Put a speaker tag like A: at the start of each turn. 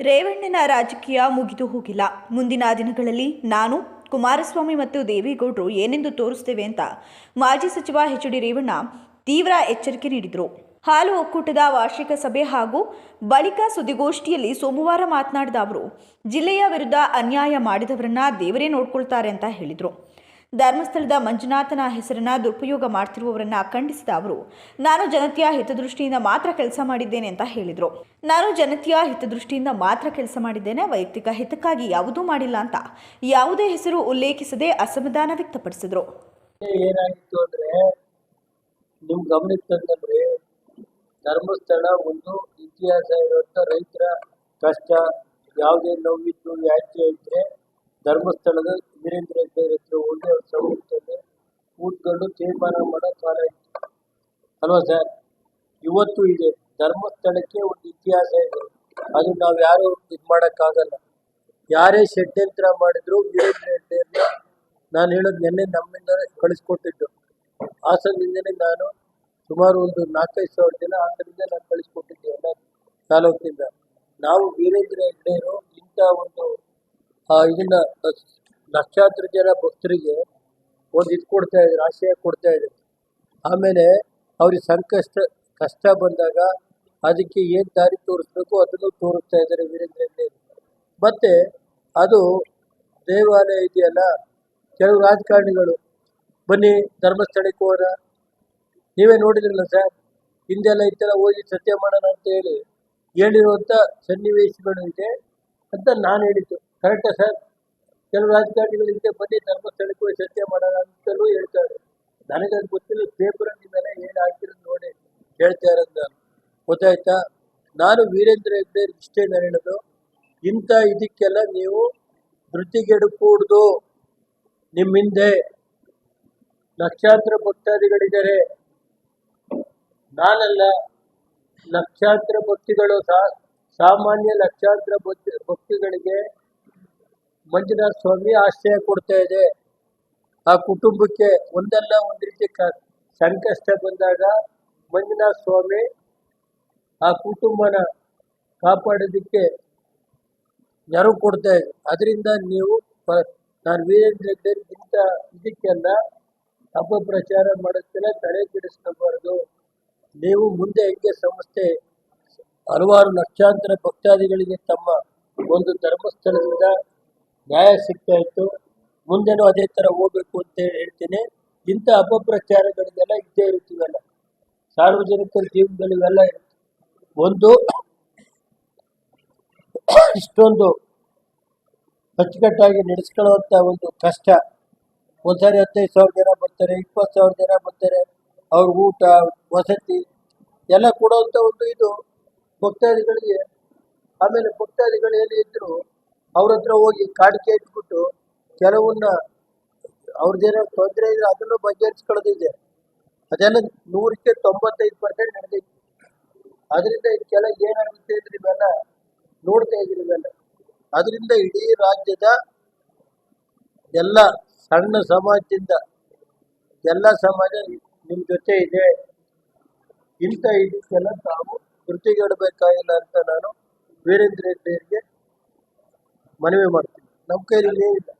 A: ರೇವಣ್ಣನ ರಾಜಕೀಯ ಮುಗಿದು ಹೋಗಿಲ್ಲ. ಮುಂದಿನ ದಿನಗಳಲ್ಲಿ ನಾನು, ಕುಮಾರಸ್ವಾಮಿ ಮತ್ತು ದೇವೇಗೌಡರು ಏನೆಂದು ತೋರಿಸ್ತೇವೆ ಅಂತ ಮಾಜಿ ಸಚಿವ ಎಚ್ ಡಿ ರೇವಣ್ಣ ತೀವ್ರ ಎಚ್ಚರಿಕೆ ನೀಡಿದರು. ಹಾಲು ಒಕ್ಕೂಟದ ವಾರ್ಷಿಕ ಸಭೆ ಹಾಗೂ ಬಳಿಕ ಸುದ್ದಿಗೋಷ್ಠಿಯಲ್ಲಿ ಸೋಮವಾರ ಮಾತನಾಡಿದ ಅವರು, ಜಿಲ್ಲೆಯ ವಿರುದ್ಧ ಅನ್ಯಾಯ ಮಾಡಿದವರನ್ನ ದೇವರೇ ನೋಡ್ಕೊಳ್ತಾರೆ ಅಂತ ಹೇಳಿದರು. ಧರ್ಮಸ್ಥಳದ ಮಂಜುನಾಥನ ಹೆಸರನ್ನ ದುರುಪಯೋಗ ಮಾಡ್ತಿರುವವರನ್ನ ಖಂಡಿಸಿದ ಅವರು, ನಾನು ಜನತೆಯ ಹಿತದೃಷ್ಟಿಯಿಂದ ಮಾತ್ರ ಕೆಲಸ ಮಾಡಿದ್ದೇನೆ ಅಂತ ಹೇಳಿದರು. ನಾನು ಜನತೆಯ ಹಿತದೃಷ್ಟಿಯಿಂದ ಮಾತ್ರ ಕೆಲಸ ಮಾಡಿದ್ದೇನೆ, ವೈಯಕ್ತಿಕ ಹಿತಕ್ಕಾಗಿ ಯಾವುದೂ ಮಾಡಿಲ್ಲ ಅಂತ ಯಾವುದೇ ಹೆಸರು ಉಲ್ಲೇಖಿಸದೆ ಅಸಮಾಧಾನ ವ್ಯಕ್ತಪಡಿಸಿದರು.
B: ಏನಾಗಿತ್ತು ಅಂದ್ರೆ ಧರ್ಮಸ್ಥಳ ಒಂದು ಇತಿಹಾಸ ಇರುವಂತ ರೈತರ ಕಷ್ಟ, ಯಾವುದೇ ನೋವಿತ್ತು ಯಾಕೆ ಇದ್ರೆ ಧರ್ಮಸ್ಥಳದ ವೀರೇಂದ್ರ ಹೆಗ್ಗಡೆ ಹತ್ರ ಹೋಗಿ ಅವ್ರ ಸೌಲಭ್ಯದಲ್ಲಿ ಕೂತ್ಕೊಂಡು ತೀರ್ಮಾನ ಮಾಡೋ ಕಾಲ ಇತ್ತು. ಅಲ್ವಾ ಸರ್? ಇವತ್ತು ಇದೆ. ಧರ್ಮಸ್ಥಳಕ್ಕೆ ಒಂದು ಇತಿಹಾಸ ಇದೆ. ಅದು ನಾವು ಯಾರು ಇದು ಮಾಡೋಕ್ಕಾಗಲ್ಲ. ಯಾರೇ ಷಡ್ಯಂತ್ರ ಮಾಡಿದ್ರು ವೀರೇಂದ್ರ ಹೆಗ್ಗಡೆಯನ್ನ ನಾನು ಹೇಳೋದು ನಿನ್ನೆ ನಮ್ಮಿಂದ ಕಳಿಸ್ಕೊಟ್ಟಿದ್ದು. ಹಾಸನದಿಂದನೇ ನಾನು ಸುಮಾರು ಒಂದು ನಾಲ್ಕೈದು ಸಾವಿರ ಜನ ಹಾಸನದಿಂದ ನಾನು ಕಳಿಸ್ಕೊಟ್ಟಿದ್ದೆ ಎಲ್ಲ ತಾಲೂಕಿನಿಂದ ನಾವು ವೀರೇಂದ್ರ ಹೆಗ್ಗಡೆಯವರು ಇಂಥ ಒಂದು ಇದನ್ನ ಲಕ್ಷಾಂತರ ಜನ ಭಕ್ತರಿಗೆ ಒಂದು ಇದು ಕೊಡ್ತಾ ಇದ್ದಾರೆ ಆಶಯ ಕೊಡ್ತಾ ಇದ್ದಾರೆ ಆಮೇಲೆ ಅವ್ರಿಗೆ ಸಂಕಷ್ಟ, ಕಷ್ಟ ಬಂದಾಗ ಅದಕ್ಕೆ ಏನು ದಾರಿ ತೋರಿಸ್ಬೇಕು ಅದನ್ನು ತೋರಿಸ್ತಾ ಇದ್ದಾರೆ ವೀರೇಂದ್ರ ಮತ್ತು ಮತ್ತೆ ಅದು ದೇವಾಲಯ ಇದೆಯಲ್ಲ, ಕೆಲವು ರಾಜಕಾರಣಿಗಳು, ಬನ್ನಿ ಧರ್ಮಸ್ಥಳಕ್ಕೆ ಹೋದ ನೀವೇ ನೋಡಿದ್ರಲ್ಲ ಸರ್, ಹಿಂದೆಲ್ಲ ಇತ್ತೆಲ್ಲ ಹೋಗಿ ಸತ್ಯ ಮಾಡೋಣ ಅಂತ ಹೇಳಿ ಹೇಳಿರುವಂಥ ಸನ್ನಿವೇಶಗಳು ಇದೆ ಅಂತ ನಾನು ಹೇಳಿದ್ದು. ಕರೆಕ್ಟಾ ಸರ್? ಕೆಲವು ರಾಜಕಾರಣಿಗಳಿಂದ ಬನ್ನಿ ಧರ್ಮಸ್ಥಳಕ್ಕೆ ಹೋಗಿ ಸತ್ಯ ಮಾಡೋಣ ಅಂತಲೂ ಹೇಳ್ತಾರೆ. ನನಗದು ಗೊತ್ತಿಲ್ಲ ಪೇಪರಲ್ಲಿಂದಲೇ ಏನು ಹಾಕಿರೋದು ನೋಡಿ ಹೇಳ್ತಾ ಇರೋದು ನಾನು ಗೊತ್ತಾಯ್ತಾ? ನಾನು ವೀರೇಂದ್ರ ಹೆಗ್ಡೆ ಇಷ್ಟೇ ನಾನು ಹೇಳೋದು. ಇಂಥ ಇದಕ್ಕೆಲ್ಲ ನೀವು ಧೃತಿಗೆಡುಕೂಡ್ದು ನಿಮ್ಮ ಹಿಂದೆ ಲಕ್ಷಾಂತರ ಭಕ್ತಾದಿಗಳಿದ್ದಾರೆ. ನಾನಲ್ಲ, ಲಕ್ಷಾಂತರ ಭಕ್ತಿಗಳು ಸಾಮಾನ್ಯ ಲಕ್ಷಾಂತರ ಭಕ್ತಿ, ಭಕ್ತಿಗಳಿಗೆ ಮಂಜುನಾಥ ಸ್ವಾಮಿ ಆಶ್ರಯ ಕೊಡ್ತಾ ಇದೆ. ಆ ಕುಟುಂಬಕ್ಕೆ ಒಂದಲ್ಲ ಒಂದು ರೀತಿ ಕ, ಸಂಕಷ್ಟ ಬಂದಾಗ ಮಂಜುನಾಥ ಸ್ವಾಮಿ ಆ ಕುಟುಂಬನ ಕಾಪಾಡೋದಕ್ಕೆ ನೆರವು ಕೊಡ್ತಾ ಇದೆ. ಅದರಿಂದ ನೀವು ನಾನು ವೀರೇಂದ್ರ ಇಂಥ ಇದಕ್ಕೆಲ್ಲ ಅಪಪ್ರಚಾರ ಮಾಡೋಕ್ಕೆಲ್ಲ ತಲೆ ಕೆಡಿಸ್ಕೋಬಾರ್ದು. ನೀವು ಮುಂದೆ ಹೆಂಗೆ ಸಂಸ್ಥೆ, ಹಲವಾರು ಲಕ್ಷಾಂತರ ಭಕ್ತಾದಿಗಳಿಗೆ ತಮ್ಮ ಒಂದು ಧರ್ಮಸ್ಥಳದಿಂದ ನ್ಯಾಯ ಸಿಗ್ತಾ ಇತ್ತು. ಮುಂದೆನೂ ಅದೇ ಥರ ಹೋಗ್ಬೇಕು ಅಂತ ಹೇಳಿ ಹೇಳ್ತೀನಿ. ಇಂಥ ಅಪಪ್ರಚಾರಗಳಿಗೆಲ್ಲ ಇದ್ದೇ ಇರ್ತೀವಲ್ಲ ಸಾರ್ವಜನಿಕರ ಇರುತ್ತೆ. ಒಂದು ಇಷ್ಟೊಂದು ಅಚ್ಚುಕಟ್ಟಾಗಿ ನಡೆಸ್ಕೊಳ್ಳುವಂಥ ಒಂದು ಕಷ್ಟ. ಒಂದ್ಸಾರಿ ಹದಿನೈದು ಸಾವಿರ ಜನ ಬರ್ತಾರೆ, ಇಪ್ಪತ್ತು ಸಾವಿರ ಜನ ಬರ್ತಾರೆ. ಅವ್ರ ಊಟ, ವಸತಿ ಎಲ್ಲ ಕೊಡುವಂಥ ಒಂದು ಇದು ಭಕ್ತಾದಿಗಳಿಗೆ, ಆಮೇಲೆ ಭಕ್ತಾದಿಗಳು ಏನೇ ಇದ್ರು ಅವ್ರ ಹತ್ರ ಹೋಗಿ ಕಾಣಿಕೆ ಇಟ್ಬಿಟ್ಟು ಕೆಲವನ್ನ ಅವ್ರದ್ದೇನೋ ತೊಂದರೆ ಇದ್ರೆ ಅದನ್ನು ಬಗೆಹರಿಸ್ಕೊಳ್ಳೋದಿದೆ. ಅದೆಲ್ಲ ನೂರಕ್ಕೆ ತೊಂಬತ್ತೈದು ಪರ್ಸೆಂಟ್ ನಡೆದೈತಿ. ಅದರಿಂದ ಇದಕ್ಕೆಲ್ಲ ಏನಾಗುತ್ತೆ ಅಂದ್ರೆ ಇವೆಲ್ಲ ನೋಡ್ತಾ ಇದ್ದೀರಿ ಇವೆಲ್ಲ ಅದರಿಂದ ಇಡೀ ರಾಜ್ಯದ ಎಲ್ಲ ಸಣ್ಣ ಸಮಾಜದಿಂದ ಎಲ್ಲ ಸಮಾಜ ನಿಮ್ಮ ಜೊತೆ ಇದೆ. ಇಂಥ ಇದಕ್ಕೆಲ್ಲ ತಾವು ಕೃತಿಗೆಡಬೇಕಾಗಿಲ್ಲ ಅಂತ ನಾನು ವೀರೇಂದ್ರ ಹೆಗ್ಡೆಯರಿಗೆ ಮನವಿ ಮಾಡ್ತೀನಿ. ನಮ್ಮ ಕೈಯಲ್ಲಿ ಏನಿಲ್ಲ.